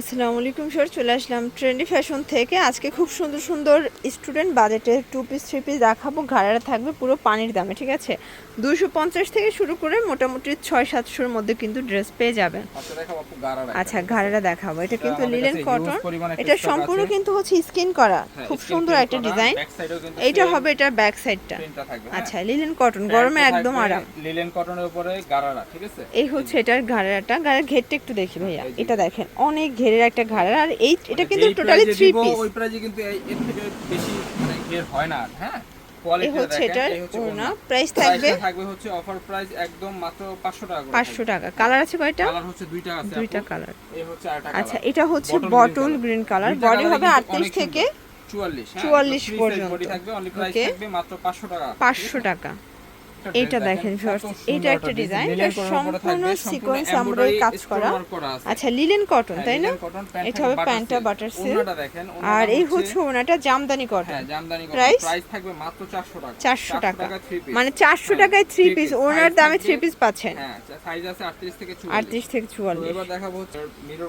আসসালামু আলাইকুম স্যার চলে আসলাম ট্রেন্ডি ফ্যাশন থেকে। আজকে খুব সুন্দর সুন্দর স্টুডেন্ট বাজেটের টু পিস থ্রি পিস দেখাবো। ঘাড়ারা থাকবে পুরো পানির দামে ঠিক আছে? দুশো পঞ্চাশ থেকে শুরু করে মোটামুটি ছয় সাতশোর মধ্যে কিন্তু ড্রেস পেয়ে যাবেন। আচ্ছা গারারা আচ্ছা ঘাড়ারা দেখাবো। এটা কিন্তু লিলেন কটন এটা সম্পূর্ণ কিন্তু হচ্ছে স্কিন করা। হ্যাঁ, খুব সুন্দর একটা ডিজাইন এইটা হবে এটার ব্যাক সাইডটা। আচ্ছা লিলেন কটন গরমে একদম আরাম। লিলেন কটনের উপরে ঠিক আছে? এই হচ্ছে এটার ঘাড়াটা ঘাড়ার ঘেরটা একটু দেখি ভাইয়া। এটা দেখেন অনেক ঘেরের একটা ঘাড়া আর এই এটা মানে কিন্তু টোটালি থ্রি পিস ওই প্রাইজে কিন্তু এই- এর থেকে বেশি মানে ঘের হয় না হ্যাঁ? কোয়ালিটি হচ্ছে এটার ওড়না। প্রাইস প্রাইস থাকবে থাকবে হচ্ছে অফার প্রাইস একদম মাত্র 500 টাকা করে। পাঁচশো টাকা। কালার আছে কয়টা? কালার হচ্ছে দুইটা আছে দুইটা কালার এই হচ্ছে আরেকটা আচ্ছা এটা হচ্ছে বটল গ্রিন কালার বডি হবে কিন্তু আটত্রিশ অনেক থেকে সুন্দর। 44 হ্যাঁ, 44 পর্যন্ত। body থাকবে অনলি প্রাইস থাকবে মাত্র 500 টাকা। পাঁচশো টাকা। Dress দেখেন কত এটা একটা ডিজাইন এটা সম্পূর্ণ sequence সম্পূর্ণ কাজ করা। আচ্ছা লিলেন কটন হ্যাঁ, তাই না? এটা হবে প্যান্টটা বাটার সিল্ক আর এই হচ্ছে ওনাটা জামদানি কটন হ্যাঁ, price? থাকবে মাত্র 400 টাকা। চারশো টাকা। মানে চারশো হ্যাঁ, টাকায় থ্রি three পিস ওনার দামে থাকবে- থ্রি পিস পাচ্ছেন। হ্যাঁ, size আছে 38 থেকে 44 আটত্রিশ থেকে তো চুয়াল্লিশ এবার দেখাবো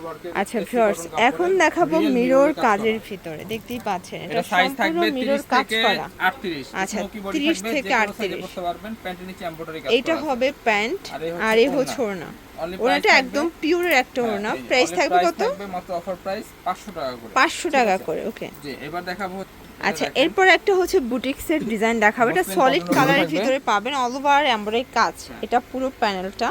work এর আচ্ছা ভিউয়ার্স এখন দেখাবো মিরর কাজের ভিতরে। দেখতেই পাচ্ছেন এটা এটা সাইজ সম্পূর্ণ থাকবে মিরর 30 কাজ থেকে করা। 38 আচ্ছা, smoky body 30 থেকে যে কোনো size এ 38 পরতে পারবেন। প্যান্টের নিচে এমব্রয়ডারি কাজ এইটা হবে প্যান্ট আর এই হচ্ছে ওড়না। ওড়নাটা একদম পিওর একটা হ্যাঁ, ওড়না। প্রাইস থাকবে কত? মাত্র অফার প্রাইস 500 টাকা করে। পাঁচশো ঠিক টাকা করে ওকে জি এবার দেখাবো আচ্ছা এরপর একটা হচ্ছে বুটিক্সের ডিজাইন দেখাবো। এটা সলিড কালারের ভিতরে পাবেন অল ওভার এমব্রয়ডারি কাজ। এটা পুরো প্যানেলটা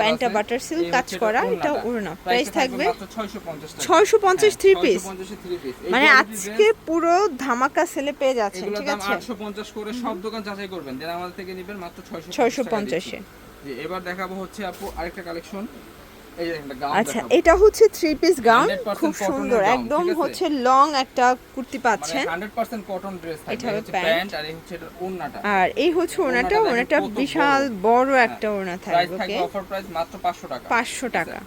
প্যান্টটা বাটার সিল্ক কাজ করা এটা ওড়না প্রাইস থাকবে থাকবে মাত্র 650 ছয়শো পঞ্চাশ হ্যাঁ, থ্রি পিস 650 এ মানে আজকে পুরো ধামাকা সেলে পেয়ে যাচ্ছেন ঠিক আছে? 850 করে সব দোকান যাচাই করবেন। যারা আমাদের থেকে নেবেন মাত্র 650 ছয়শো টাকা পঞ্চাশে। দিচ্ছি। জি এবার দেখাবো হচ্ছে আপু আরেকটা কালেকশন একটা আচ্ছা এটা হচ্ছে থ্রি পিস গাউন। খুব সুন্দর। একদম হচ্ছে লং একটা কুর্তি মানে পাচ্ছেন। 100% কটন ড্রেস এটা হচ্ছে প্যান্ট আর এই হচ্ছে ওড়নাটা। আর এই হচ্ছে ওনাটা ওড়নাটা ওনাটা বিশাল বড়। একটা ওনা প্রাইস থাকবে থাকবে ওকে অফার প্রাইস মাত্র 500 টাকা। পাঁচশো টাকা।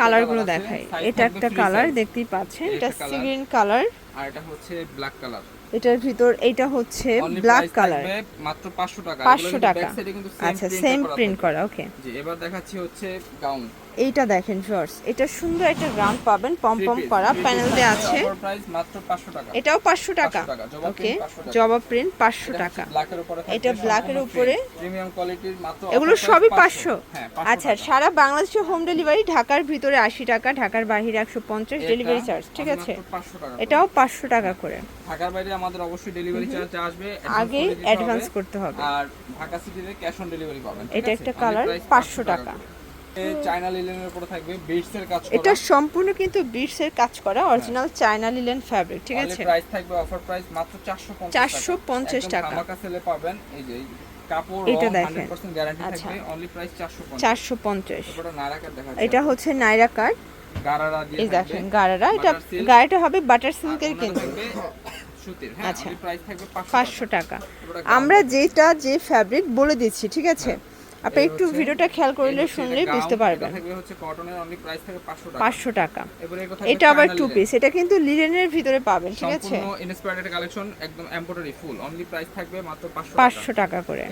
কালারগুলো দেখাই। এটা একটা কালার দেখতেই পাচ্ছেন। এটা একটা সি গ্রিন কালার আর এটা হচ্ছে ব্ল্যাক কালার এটার ভিতর এটা হচ্ছে ব্ল্যাক কালার মাত্র 500 টাকা। পাঁচশো এগুলো কিন্তু টাকা আচ্ছা সেম প্রিন্ট করা ওকে জি এবার দেখাচ্ছি হচ্ছে গাউন এইটা দেখেন শর্টস এটা সুন্দর একটা গ্রাউন্ড পাবেন পম পম করা প্যানেল দিয়ে আছে। অফার প্রাইস মাত্র 500 টাকা। এটাও পাঁচশো টাকা। 500 টাকা, ওকে print 500 জবা প্রিন্ট পাঁচশো টাকা। ব্ল্যাকের এটা এর উপরে। প্রিমিয়াম কোয়ালিটির মাত্র এগুলো সবই price পাঁচশো। হ্যাঁ আচ্ছা সারা বাংলাদেশে হোম ডেলিভারি ঢাকার ভিতরে আশি টাকা ঢাকার বাইরে একশো পঞ্চাশ ডেলিভারি চার্জ ঠিক আছে? 500 টাকা করে। এটাও পাঁচশো টাকা করে। ঢাকার বাইরে আমাদের অবশ্যই ডেলিভারি চার্জ আসবে আগে অ্যাডভান্স করতে হবে। আর ঢাকা সিটিতে ক্যাশ অন ডেলিভারি পাবেন এটা একটা কালার 500 টাকা। চায়না লিলেনের উপরে থাকবে বিটস এর কাজ করা। এটা সম্পূর্ণ কিন্তু বিটস এর কাজ করা অরিজিনাল চায়না লিলেন ফ্যাব্রিক ঠিক আছে? প্রাইস থাকবে অফার প্রাইস মাত্র 450 450 টাকা। ধামাকা সেলে পাবেন এই যে কাপড় এটা দেখেন। 100% গ্যারান্টি আচ্ছা। থাকবে অনলি প্রাইস 450 চারশো পঞ্চাশ। এটা হচ্ছে নাইরা কার্ড এই দেখেন গাড়ারা এটা গাড়িটা হবে বাটার সিল্কের কিন্তু। হ্যাঁ আচ্ছা। প্রাইস থাকবে 500 পাঁচশো টাকা। আমরা যেটা যে ফ্যাব্রিক বলে দিচ্ছি ঠিক আছে? আপনি একটু ভিডিওটা খেয়াল করলে এই হচ্ছে শুনলে বুঝতে পারবেন। হচ্ছে কটনের অনলি প্রাইস থাকবে 500 টাকা। পাঁচশো টাকা। এটা আবার টু পিস এটা কিন্তু লিলেনের ভিতরে পাবেন ঠিক আছে? সম্পূর্ণ ইনস্পায়ার্ড একটা কালেকশন একদম এমব্রয়ডারি ফুল অনলি প্রাইস থাকবে মাত্র পাঁচশো টাকা। করে।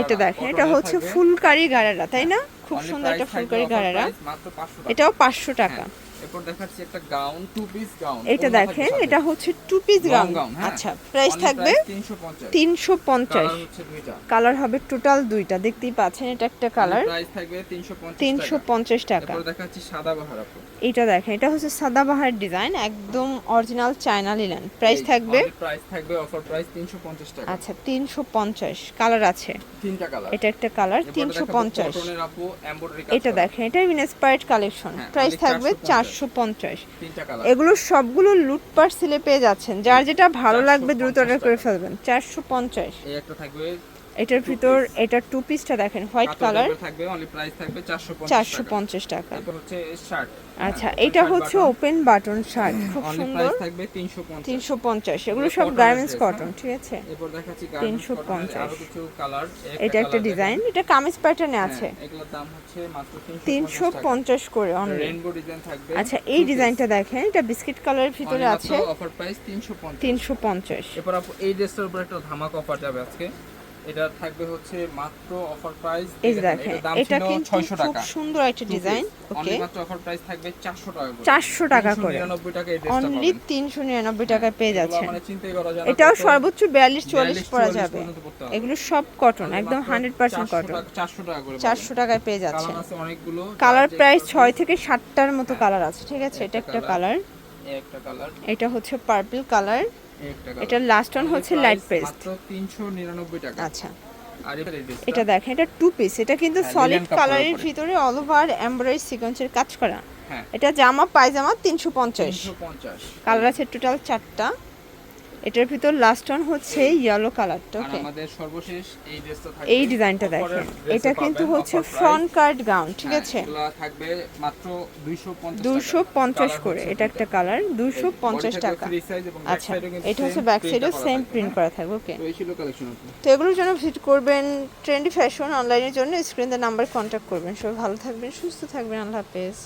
এটা দেখেন এটা হচ্ছে ফুলকারি গাড়ারা তাই না? খুব সুন্দর একটা ফুলকারি গাড়ারা মাত্র 500 টাকা। এটাও পাঁচশো টাকা। হ্যাঁ, এরপর দেখাচ্ছি একটা গাউন টু পিস গাউন এটা দেখেন এটা হচ্ছে টু পিস গাউন। আচ্ছা প্রাইস থাকবে 350 তিনশো পঞ্চাশ। কালার হবে টোটাল দুইটা দেখতেই পাচ্ছেন এটা একটা কালার প্রাইস থাকবে 350 তিনশো টাকা। এরপর দেখাচ্ছি সাদা বাহার আপু এটা দেখেন এটা হচ্ছে সাদাবাহার ডিজাইন একদম অরিজিনাল চায়না লিলেন প্রাইস থাকবে? প্রাইস থাকবে অফার প্রাইস 350 টাকা। আচ্ছা তিনশো পঞ্চাশ। কালার আছে। তিনটা কালার এটা একটা কালার তিনশো পঞ্চাশ। কটনের আপু এমব্রয়ডারি কাজ এটা করা। দেখেন এটা ইনস্পায়ার্ড কালেকশন প্রাইস থাকবে 450 চারশো পঞ্চাশ। এগুলো সবগুলো লুটপাট সিলে পেয়ে যাচ্ছেন। যার যেটা ভালো লাগবে দ্রুত অর্ডার করে ফেলবেন। চারশো পঞ্চাশ। একটা থাকবে এটার ভিতর এটা টু পিসটা দেখেন হোয়াইট কালার থাকবে অনলি প্রাইস থাকবে 450 চারশো টাকা। এরপর হচ্ছে শার্ট আচ্ছা এটা হচ্ছে ওপেন বাটন শার্ট খুব অনলি সুন্দর। প্রাইস থাকবে 350 তিনশো পঞ্চাশ এগুলো এগুলো সব গার্মেন্টস কটন হ্যাঁ। ঠিক আছে? এরপর দেখাচ্ছি 350 আরও কিছু কালার এটা একটা ডিজাইন এটা কামিজ প্যাটার্নে আছে। এগুলোর দাম হচ্ছে মাত্র 350 তিনশো পঞ্চাশ করে অনলি রেইনবো ডিজাইন থাকবে। আচ্ছা এই ডিজাইনটা দেখেন এটা বিস্কিট কালারের ভিতরে আছে। অফার প্রাইস 350 তিনশো পঞ্চাশ। এরপর এই ড্রেসটার উপর একটা ধামাক অফার যাবে আজকে। এটা থাকবে হচ্ছে মাত্র অফার প্রাইস এই যে দেখেন এটা কিন্তু খুব সুন্দর একটা ডিজাইন ওকে মাত্র অফার প্রাইস থাকবে 400 টাকা করে। 400 টাকা করে। 399 টাকা এই ড্রেসটা অনলি পাবেন। তিনশো নিরানব্বই টাকায় পেয়ে যাচ্ছেন। মানে চিন্তাই করা যায় এটাও সর্বোচ্চ বিয়াল্লিশ চুয়াল্লিশ 42, পরা 44 যাবে। পর্যন্ত পড়তে হবে। এগুলো সব কটন একদম মাত্র হান্ড্রেড পার্সেন্ট কটন 400 টাকা করে চারশো টাকায় পেয়ে যাচ্ছেন অনেকগুলো। কালার প্রায় ছয় থেকে সাতটার মতো কালার আছে ঠিক আছে? এটা একটা কালার এই একটা কালার এটা হচ্ছে পার্পল কালার এটা লাস্ট ওয়ান হচ্ছে লাইট পেস্ট মাত্র 399 টাকা। আচ্ছা। আর এটা দেখেন এটা টু। পিস এটা কিন্তু হ্যাঁ, সলিড কালারের ভিতরে অল ওভার এমব্রয়ডারি সিকোয়েন্সের কাজ করা। হ্যাঁ। এটা জামা পায়জামা তিনশো পঞ্চাশ। 350 কালার আছে টোটাল চারটা। এটার ভিতর লাস্ট অন হচ্ছে ইয়েলো কালারটা ওকে আমাদের সর্বশেষ এই ড্রেসটা থাকবে এই ডিজাইনটা দেখেন। এটা কিন্তু হচ্ছে ফ্রন্ট কার্ড গাউন ঠিক হ্যাঁ, আছে? থাকবে মাত্র 250 দুশো পঞ্চাশ করে এটা একটা কালার দুশো পঞ্চাশ টাকা। আচ্ছা এটা হচ্ছে ব্যাক সাইডেও সেম প্রিন্ট। করা থাকবে। ওকে তো এই ছিল কালেকশন তো এগুলোর জন্য ভিজিট করবেন ট্রেন্ডি ফ্যাশন অনলাইনের জন্য স্ক্রিনে নাম্বার কন্ট্যাক্ট করবেন। সবাই ভালো থাকবেন সুস্থ থাকবেন আল্লাহ হাফেজ।